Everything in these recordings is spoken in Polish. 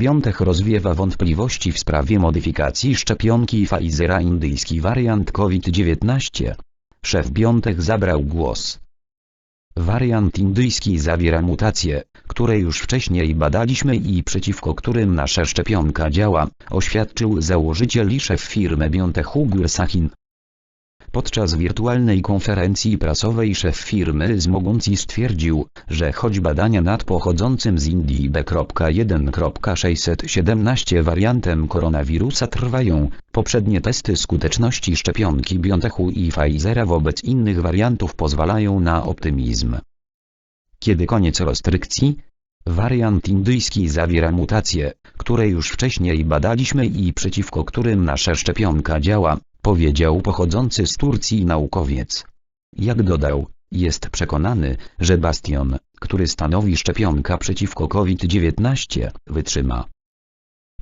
Biątek rozwiewa wątpliwości w sprawie modyfikacji szczepionki Pfizera indyjski wariant COVID-19. Szef Biątek zabrał głos. Wariant indyjski zawiera mutacje, które już wcześniej badaliśmy i przeciwko którym nasza szczepionka działa, oświadczył założyciel i szef firmy BioNTech Ugur Sahin. Podczas wirtualnej konferencji prasowej szef firmy z Moguncji stwierdził, że choć badania nad pochodzącym z Indii B.1.617 wariantem koronawirusa trwają, poprzednie testy skuteczności szczepionki BioNTechu i Pfizera wobec innych wariantów pozwalają na optymizm. Kiedy koniec restrykcji? Wariant indyjski zawiera mutacje, które już wcześniej badaliśmy i przeciwko którym nasza szczepionka działa, powiedział pochodzący z Turcji naukowiec. Jak dodał, jest przekonany, że bastion, który stanowi szczepionka przeciwko COVID-19, wytrzyma.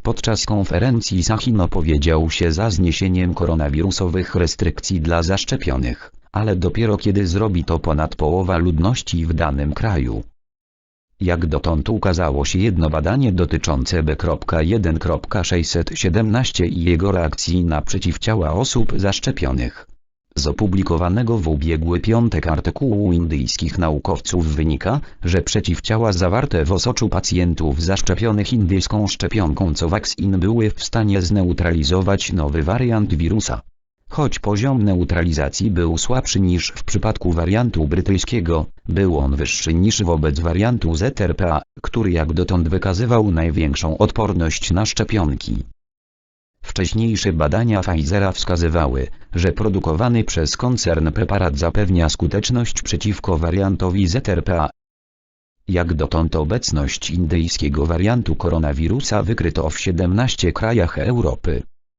Podczas konferencji Sahin opowiedział się za zniesieniem koronawirusowych restrykcji dla zaszczepionych, ale dopiero kiedy zrobi to ponad połowa ludności w danym kraju. Jak dotąd ukazało się jedno badanie dotyczące B.1.617 i jego reakcji na przeciwciała osób zaszczepionych. Z opublikowanego w ubiegły piątek artykułu indyjskich naukowców wynika, że przeciwciała zawarte w osoczu pacjentów zaszczepionych indyjską szczepionką Covaxin były w stanie zneutralizować nowy wariant wirusa. Choć poziom neutralizacji był słabszy niż w przypadku wariantu brytyjskiego, był on wyższy niż wobec wariantu ZRPA, który jak dotąd wykazywał największą odporność na szczepionki. Wcześniejsze badania Pfizera wskazywały, że produkowany przez koncern preparat zapewnia skuteczność przeciwko wariantowi ZRPA. Jak dotąd obecność indyjskiego wariantu koronawirusa wykryto w 17 krajach Europy.